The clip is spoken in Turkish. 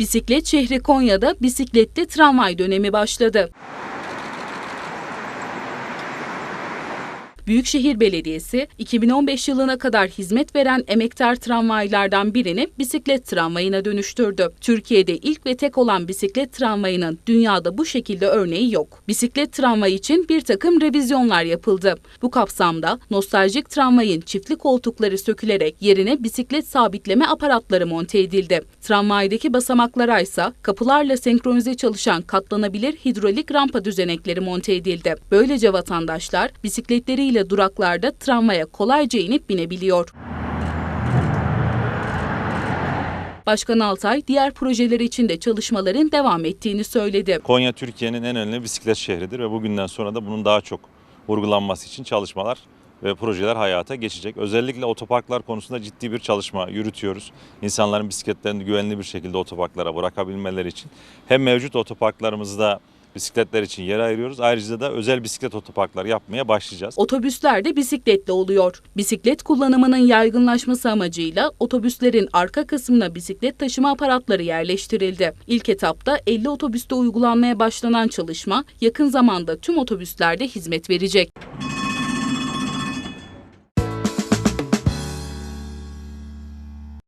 Bisiklet şehri Konya'da bisikletli tramvay dönemi başladı. Büyükşehir Belediyesi 2015 yılına kadar hizmet veren emektar tramvaylardan birini bisiklet tramvayına dönüştürdü. Türkiye'de ilk ve tek olan bisiklet tramvayının dünyada bu şekilde örneği yok. Bisiklet tramvayı için bir takım revizyonlar yapıldı. Bu kapsamda nostaljik tramvayın çiftli koltukları sökülerek yerine bisiklet sabitleme aparatları monte edildi. Tramvaydaki basamaklara ise kapılarla senkronize çalışan katlanabilir hidrolik rampa düzenekleri monte edildi. Böylece vatandaşlar bisikletleriyle duraklarda tramvaya kolayca inip binebiliyor. Başkan Altay diğer projeler için de çalışmaların devam ettiğini söyledi. Konya Türkiye'nin en önemli bisiklet şehridir ve bugünden sonra da bunun daha çok vurgulanması için çalışmalar ve projeler hayata geçecek. Özellikle otoparklar konusunda ciddi bir çalışma yürütüyoruz. İnsanların bisikletlerini güvenli bir şekilde otoparklara bırakabilmeleri için hem mevcut otoparklarımızda bisikletler için yer ayırıyoruz. Ayrıca da özel bisiklet otoparkları yapmaya başlayacağız. Otobüsler de bisikletle oluyor. Bisiklet kullanımının yaygınlaşması amacıyla otobüslerin arka kısmına bisiklet taşıma aparatları yerleştirildi. İlk etapta 50 otobüste uygulanmaya başlanan çalışma yakın zamanda tüm otobüslerde hizmet verecek.